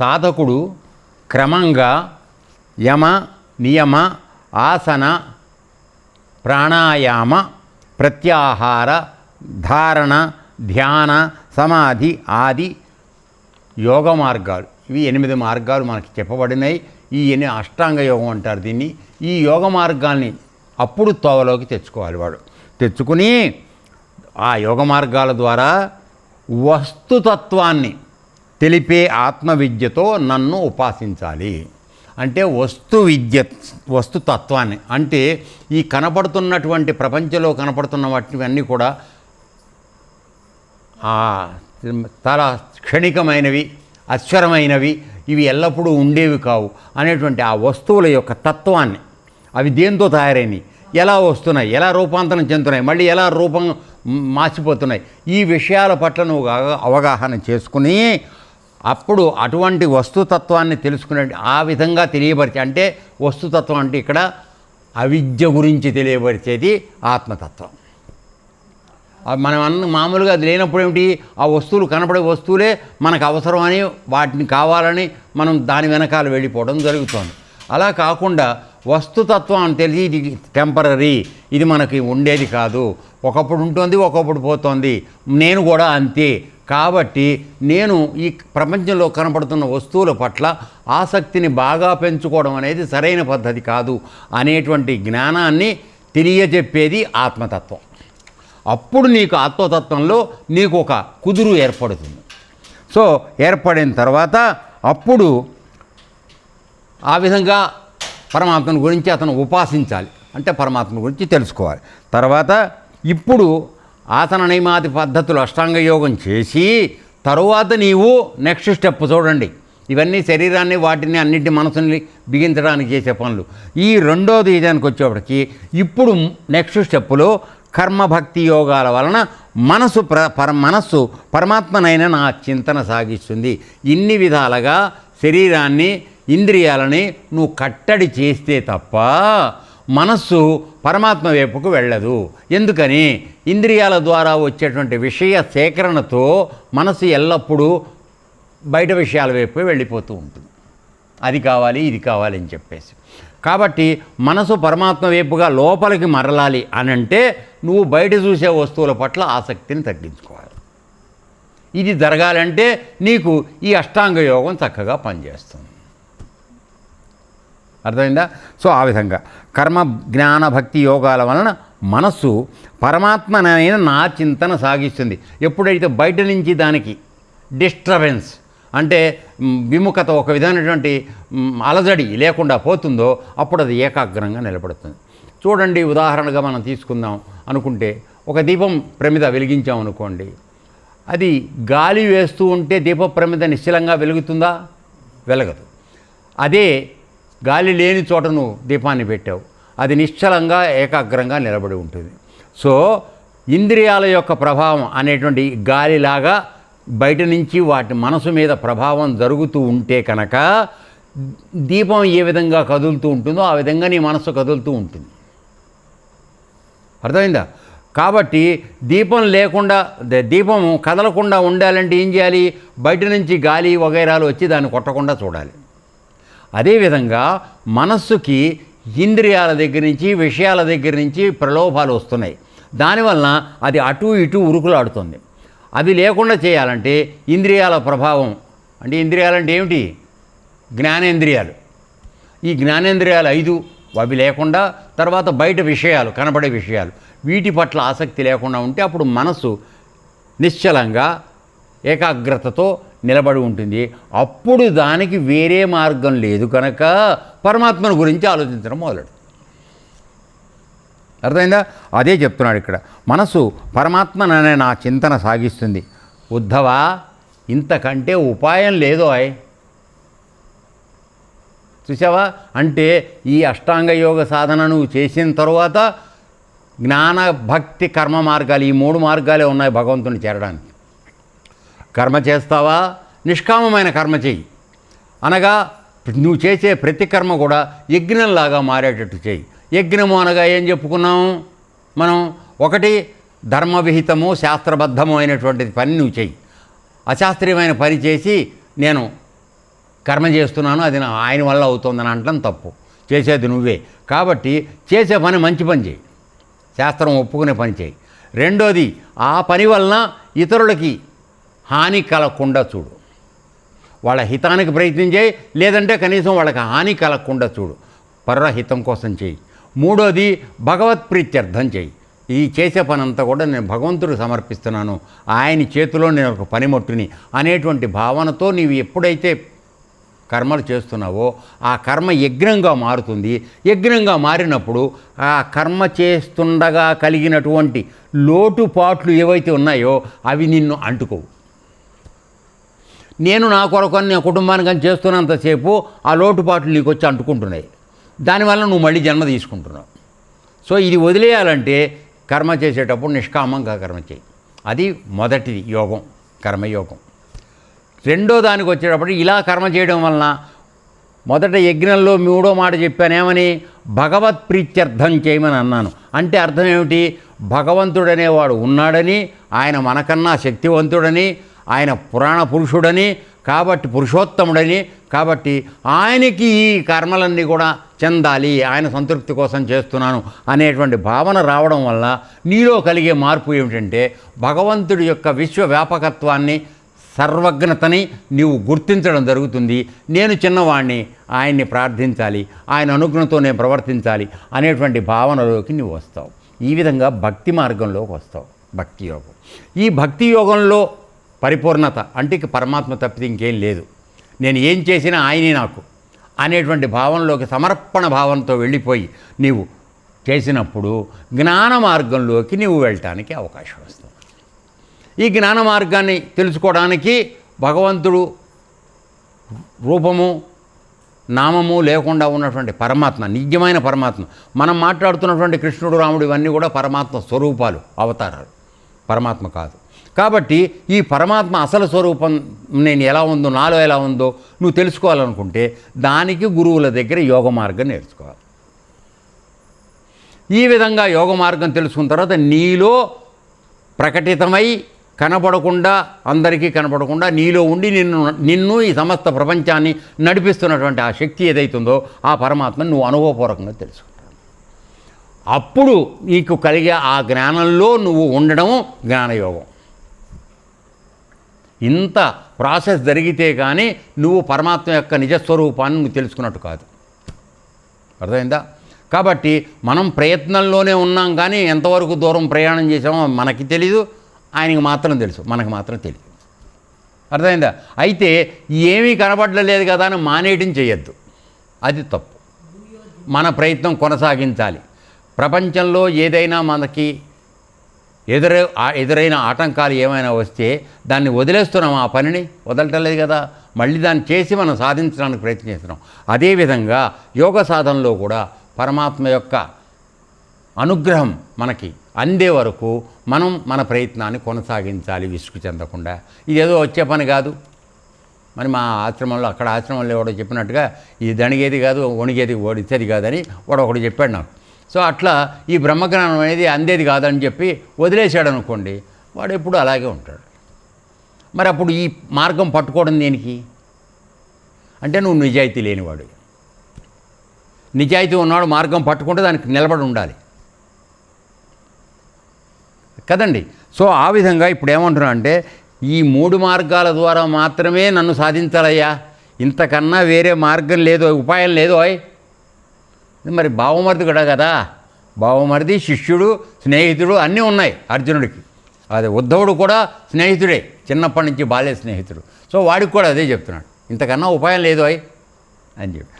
సాధకుడు క్రమంగా యమ నియమ ఆసన ప్రాణాయామ ప్రత్యాహార ధారణ ధ్యాన సమాధి ఆది యోగ మార్గాలు ఇవి ఎనిమిది మార్గాలు మనకి చెప్పబడినాయి. ఈ ఎన్ని అష్టాంగ యోగం అంటారు దీన్ని. ఈ యోగ మార్గాల్ని అప్పుడు తోవలోకి తెచ్చుకోవాలి వాడు. తెచ్చుకుని ఆ యోగ మార్గాల ద్వారా వస్తుతత్వాన్ని తెలిపే ఆత్మవిద్యతో నన్ను ఉపాసించాలి. అంటే వస్తు విద్య వస్తుతత్వాన్ని అంటే ఈ కనపడుతున్నటువంటి ప్రపంచంలో కనపడుతున్న వాటివన్నీ కూడా చాలా క్షణికమైనవి అశ్వరమైనవి ఇవి ఎల్లప్పుడూ ఉండేవి కావు అనేటువంటి ఆ వస్తువుల యొక్క తత్వాన్ని. అవి దేంతో తయారైనవి? ఎలా వస్తున్నాయి? ఎలా రూపాంతరం చెందుతున్నాయి? మళ్ళీ ఎలా రూపం మార్చిపోతున్నాయి ఈ విషయాల పట్ల నువ్వు అవగాహన చేసుకుని అప్పుడు అటువంటి వస్తుతత్వాన్ని తెలుసుకునే ఆ విధంగా తెలియపరిచే అంటే వస్తుతత్వం అంటే ఇక్కడ అవిద్య గురించి తెలియపరిచేది ఆత్మతత్వం. మనం అన్న మామూలుగా అది లేనప్పుడు ఏమిటి? ఆ వస్తువులు కనపడే వస్తువులే మనకు అవసరమని వాటిని కావాలని మనం దాని వెనకాల వెళ్ళిపోవడం జరుగుతుంది. అలా కాకుండా వస్తుతత్వం అని తెలిసి ఇది టెంపరీ ఇది మనకి ఉండేది కాదు. ఒకప్పుడు ఉంటుంది ఒకప్పుడు పోతుంది. నేను కూడా అంతే. కాబట్టి నేను ఈ ప్రపంచంలో కనపడుతున్న వస్తువుల పట్ల ఆసక్తిని బాగా పెంచుకోవడం అనేది సరైన పద్ధతి కాదు అనేటువంటి జ్ఞానాన్ని తెలియజెప్పేది ఆత్మతత్వం. అప్పుడు నీకు ఆత్మతత్వంలో నీకు ఒక కుదురు ఏర్పడుతుంది. సో ఏర్పడిన తర్వాత అప్పుడు ఆ విధంగా పరమాత్మను గురించి అతను ఉపాసించాలి. అంటే పరమాత్మ గురించి తెలుసుకోవాలి. తర్వాత ఇప్పుడు ఆసన నియమాది పద్ధతులు అష్టాంగ యోగం చేసి తరువాత నీవు నెక్స్ట్ స్టెప్ చూడండి. ఇవన్నీ శరీరాన్ని వాటిని అన్నింటి మనసుని బిగించడానికి చేసే పనులు. ఈ రెండోది దానికి వచ్చేప్పటికి ఇప్పుడు నెక్స్ట్ స్టెప్పులో కర్మభక్తి యోగాల వలన మనసు ప్ర పర మనస్సు పరమాత్మనైన నా చింతన సాగిస్తుంది. ఇన్ని విధాలుగా శరీరాన్ని ఇంద్రియాలని నువ్వు కట్టడి చేస్తే తప్ప మనస్సు పరమాత్మ వైపుకు వెళ్ళదు. ఎందుకని? ఇంద్రియాల ద్వారా వచ్చేటువంటి విషయ సేకరణతో మనసు ఎల్లప్పుడూ బయట విషయాల వైపు వెళ్ళిపోతూ ఉంటుంది. అది కావాలి ఇది కావాలి అని చెప్పేసి. కాబట్టి మనసు పరమాత్మ వైపుగా లోపలికి మరలాలి అని అంటే నువ్వు బయట చూసే వస్తువుల పట్ల ఆసక్తిని తగ్గించుకోవాలి. ఇది జరగాలంటే నీకు ఈ అష్టాంగ యోగం చక్కగా పనిచేస్తుంది. అర్థమైందా? సో ఆ విధంగా. కర్మ జ్ఞాన భక్తి యోగాల వలన మనస్సు పరమాత్మనైన నా చింతన సాగిస్తుంది. ఎప్పుడైతే బయట నుంచి దానికి డిస్టర్బెన్స్ అంటే విముఖత ఒక విధమైనటువంటి అలజడి లేకుండా పోతుందో అప్పుడు అది ఏకాగ్రంగా నిలబడుతుంది. చూడండి ఉదాహరణగా మనం తీసుకుందాం అనుకుంటే ఒక దీపం ప్రమిద వెలిగించాం అనుకోండి. అది గాలి వేస్తూ ఉంటే దీప ప్రమిద నిశ్చలంగా వెలుగుతుందా? వెలగదు. అదే గాలి లేని చోట నువ్వు దీపాన్ని పెట్టావు. అది నిశ్చలంగా ఏకాగ్రంగా నిలబడి ఉంటుంది. సో ఇంద్రియాల యొక్క ప్రభావం అనేటువంటి గాలిలాగా బయట నుంచి వాటి మనసు మీద ప్రభావం జరుగుతూ ఉంటే కనుక దీపం ఏ విధంగా కదులుతూ ఉంటుందో ఆ విధంగా నీ మనసు కదులుతూ ఉంటుంది. అర్థమైందా? కాబట్టి దీపం లేకుండా దీపం కదలకుండా ఉండాలంటే ఏం చేయాలి? బయట నుంచి గాలి వగైరాలు వచ్చి దాన్ని కొట్టకుండా చూడాలి. అదేవిధంగా మనస్సుకి ఇంద్రియాల దగ్గర నుంచి విషయాల దగ్గర నుంచి ప్రలోభాలు వస్తున్నాయి. దానివలన అది అటు ఇటు ఉరుకులాడుతుంది. అది లేకుండా చేయాలంటే ఇంద్రియాల ప్రభావం అంటే ఇంద్రియాలంటే ఏమిటి? జ్ఞానేంద్రియాలు. ఈ జ్ఞానేంద్రియాలు ఐదు అవి లేకుండా తర్వాత బయట విషయాలు కనబడే విషయాలు వీటి పట్ల ఆసక్తి లేకుండా ఉంటే అప్పుడు మనసు నిశ్చలంగా ఏకాగ్రతతో నిలబడి ఉంటుంది. అప్పుడు దానికి వేరే మార్గం లేదు కనుక పరమాత్మను గురించి ఆలోచించడం మొదలెడు. అర్థమైందా? అదే చెప్తున్నాడు ఇక్కడ. మనసు పరమాత్మననే నా చింతన సాగిస్తుంది. ఉద్ధవా ఇంతకంటే ఉపాయం లేదో అయ్ చూసావా అంటే ఈ అష్టాంగ యోగ సాధనను చేసిన తర్వాత జ్ఞాన భక్తి కర్మ మార్గాలు ఈ మూడు మార్గాలే ఉన్నాయి భగవంతుని చేరడానికి. కర్మ చేస్తావా? నిష్కామమైన కర్మ చెయ్యి. అనగా నువ్వు చేసే ప్రతి కర్మ కూడా యజ్ఞంలాగా మారేటట్టు చేయి యజ్ఞము అనగా ఏం చెప్పుకున్నాము మనం ఒకటి ధర్మవిహితము శాస్త్రబద్ధము అయినటువంటి పని నువ్వు చెయ్యి. అశాస్త్రీయమైన పని చేసి నేను కర్మ చేస్తున్నాను అది నా ఆయన వల్ల అవుతుందని అనటం తప్పు. చేసేది నువ్వే. కాబట్టి చేసే పని మంచి పని చేయి శాస్త్రం ఒప్పుకునే పని చేయి రెండోది ఆ పని వలన ఇతరులకి హాని కలగకుండా చూడు. వాళ్ళ హితానికి ప్రయత్నం చేయి లేదంటే కనీసం వాళ్ళకి హాని కలగకుండా చూడు. పరుల హితం కోసం చేయి. మూడోది భగవత్ ప్రీత్యర్థం చేయి. ఈ చేసే పనంతా కూడా నేను భగవంతుడికి సమర్పిస్తున్నాను. ఆయన చేతిలో నేను ఒక పనిముట్టుని అనేటువంటి భావనతో నీవు ఎప్పుడైతే కర్మలు చేస్తున్నావో ఆ కర్మ యజ్ఞంగా మారుతుంది. యజ్ఞంగా మారినప్పుడు ఆ కర్మ చేస్తుండగా కలిగినటువంటి లోటుపాట్లు ఏవైతే ఉన్నాయో అవి నిన్ను అంటుకోవు. నేను నా కొరకు అని నా కుటుంబానికి అని చేస్తున్నంతసేపు ఆ లోటుపాట్లు నీకు వచ్చి అంటుకుంటున్నాయి. దానివల్ల నువ్వు మళ్ళీ జన్మ తీసుకుంటున్నావు. సో ఇది వదిలేయాలంటే కర్మ చేసేటప్పుడు నిష్కామంగా కర్మ చేయి. అది మొదటిది యోగం కర్మయోగం. రెండో దానికి వచ్చేటప్పుడు ఇలా కర్మ చేయడం వలన మొదట యజ్ఞంలో మూడో మాట చెప్పానేమని భగవత్ ప్రీత్యర్థం చేయమని అన్నాను. అంటే అర్థం ఏమిటి? భగవంతుడనేవాడు ఉన్నాడని ఆయన మనకన్నా శక్తివంతుడని ఆయన పురాణ పురుషుడని కాబట్టి పురుషోత్తముడని కాబట్టి ఆయనకి ఈ కర్మలన్నీ కూడా చెందాలి ఆయన సంతృప్తి కోసం చేస్తున్నాను అనేటువంటి భావన రావడం వల్ల నీలో కలిగే మార్పు ఏమిటంటే భగవంతుడి యొక్క విశ్వవ్యాపకత్వాన్ని సర్వజ్ఞతని నీవు గుర్తించడం జరుగుతుంది. నేను చిన్నవాణ్ణి ఆయన్ని ప్రార్థించాలి ఆయన అనుగ్రహంతో నేను ప్రవర్తించాలి అనేటువంటి భావనలోకి నువ్వు వస్తావు. ఈ విధంగా భక్తి మార్గంలోకి వస్తావు భక్తి యోగం. ఈ భక్తి యోగంలో పరిపూర్ణత అంటే ఇక పరమాత్మ తప్పితే ఇంకేం లేదు. నేను ఏం చేసినా ఆయనే నాకు. అనేటువంటి భావంలోకి సమర్పణ భావంతో వెళ్ళిపోయి నీవు చేసినప్పుడు జ్ఞాన మార్గంలోకి నీవు వెళ్ళటానికి అవకాశం వస్తుంది. ఈ జ్ఞాన మార్గాన్ని తెలుసుకోవడానికి భగవంతుడు రూపము నామము లేకుండా ఉన్నటువంటి పరమాత్మ నిజమైన పరమాత్మ మనం మాట్లాడుతున్నటువంటి కృష్ణుడు రాముడు ఇవన్నీ కూడా పరమాత్మ స్వరూపాలు అవతారాలు. పరమాత్మ కాదు. కాబట్టి ఈ పరమాత్మ అసలు స్వరూపం నేను ఎలా ఉందో నాలో ఎలా ఉందో నువ్వు తెలుసుకోవాలనుకుంటే దానికి గురువుల దగ్గర యోగ మార్గం నేర్చుకోవాలి. ఈ విధంగా యోగ మార్గం తెలుసుకున్న తర్వాత నీలో ప్రకటితమై కనపడకుండా అందరికీ కనపడకుండా నీలో ఉండి నిన్ను నిన్ను ఈ సమస్త ప్రపంచాన్ని నడిపిస్తున్నటువంటి ఆ శక్తి ఏదైతుందో ఆ పరమాత్మను నువ్వు అనుభవపూర్వకంగా తెలుసుకుంటావు. అప్పుడు నీకు కలిగే ఆ జ్ఞానంలో నువ్వు ఉండడం జ్ఞానయోగం. ఇంత ప్రాసెస్ జరిగితే కానీ నువ్వు పరమాత్మ యొక్క నిజస్వరూపాన్ని నువ్వు తెలుసుకున్నట్టు కాదు. అర్థమైందా? కాబట్టి మనం ప్రయత్నంలోనే ఉన్నాం కానీ ఎంతవరకు దూరం ప్రయాణం చేసామో మనకి తెలీదు ఆయనకి మాత్రం తెలుసు మనకు మాత్రం తెలియదు అర్థమైందా? అయితే ఏమీ కనబడలేదు కదా అని మానేయడం చేయొద్దు. అది తప్పు. మన ప్రయత్నం కొనసాగించాలి. ప్రపంచంలో ఏదైనా మనకి ఎదురై ఆ- ఎదురైన ఆటంకాలు ఏమైనా వస్తే దాన్ని వదిలేస్తున్నాం ఆ పనిని వదలటం లేదు కదా. మళ్ళీ దాన్ని చేసి మనం సాధించడానికి ప్రయత్నిస్తున్నాం. అదేవిధంగా యోగ సాధనలో కూడా పరమాత్మ యొక్క అనుగ్రహం మనకి అందే వరకు మనం మన ప్రయత్నాన్ని కొనసాగించాలి విసుగు చెందకుండా. ఇదేదో వచ్చే పని కాదు. మరి మా ఆశ్రమంలో అక్కడ ఆశ్రమంలో ఎవడో చెప్పినట్టుగా ఇది దణిగేది కాదు వణిగేది ఓడిచ్చేది కాదని వాడు ఒకడు చెప్పాడు నాకు. సో అట్లా ఈ బ్రహ్మజ్ఞానం అనేది అందేది కాదని చెప్పి వదిలేశాడు అనుకోండి వాడు ఎప్పుడు అలాగే ఉంటాడు. మరి అప్పుడు ఈ మార్గం పట్టుకోవడం దేనికి? అంటే నువ్వు నిజాయితీ లేనివాడు. నిజాయితీ ఉన్నవాడు మార్గం పట్టుకుంటే దానికి నిలబడి ఉండాలి. కదండి? సో ఆ విధంగా ఇప్పుడు ఏమంటున్నా అంటే ఈ మూడు మార్గాల ద్వారా మాత్రమే నన్ను సాధించాలయ్యా. ఇంతకన్నా వేరే మార్గం లేదు ఉపాయం లేదు అయ్యి మరి బావమరిది కూడా కదా. బావమరిది శిష్యుడు స్నేహితుడు అన్నీ ఉన్నాయి అర్జునుడికి. అదే ఉద్ధవుడు కూడా స్నేహితుడే చిన్నప్పటి నుంచి బాల్య స్నేహితుడు. సో వాడికి కూడా అదే చెప్తున్నాడు. ఇంతకన్నా ఉపాయం లేదు అయ్ అని చెప్పి.